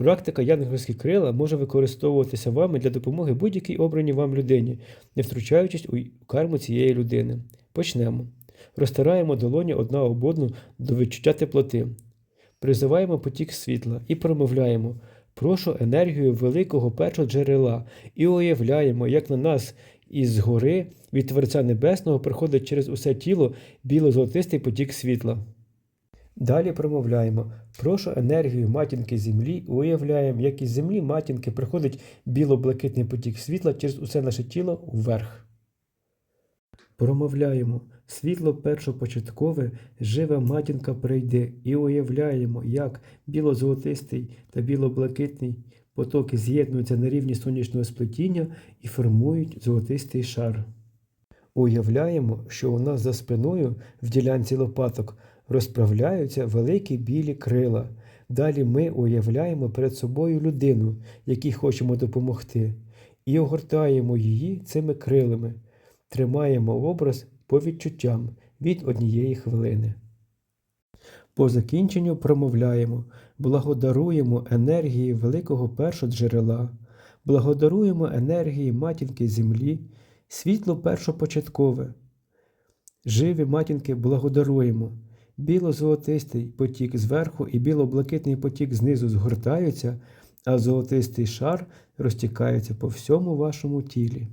Практика янгельські крила може використовуватися вами для допомоги будь-якій обраній вам людині, не втручаючись у карму цієї людини. Почнемо. Розтираємо долоні одна об одну до відчуття теплоти. Призиваємо потік світла і промовляємо прошу енергію великого першого джерела і уявляємо, як на нас із гори від Творця Небесного приходить через усе тіло біло-золотистий потік світла. Далі промовляємо прошу енергію матінки землі уявляємо, як із землі матінки приходить біло-блакитний потік світла через усе наше тіло вверх. Промовляємо світло першопочаткове, жива матінка прийде, і уявляємо, як біло-золотистий та біло-блакитний потоки з'єднуються на рівні сонячного сплетіння і формують золотистий шар. Уявляємо, що у нас за спиною в ділянці лопаток розправляються великі білі крила. Далі ми уявляємо перед собою людину, якій хочемо допомогти, і огортаємо її цими крилами, тримаємо образ по відчуттям від однієї хвилини. По закінченню промовляємо, благодаруємо енергії великого першоджерела, благодаруємо енергії матінки землі, світло першопочаткове. Живі матінки благодаруємо. Біло-золотистий потік зверху і біло-блакитний потік знизу згортаються, а золотистий шар розтікається по всьому вашому тілі.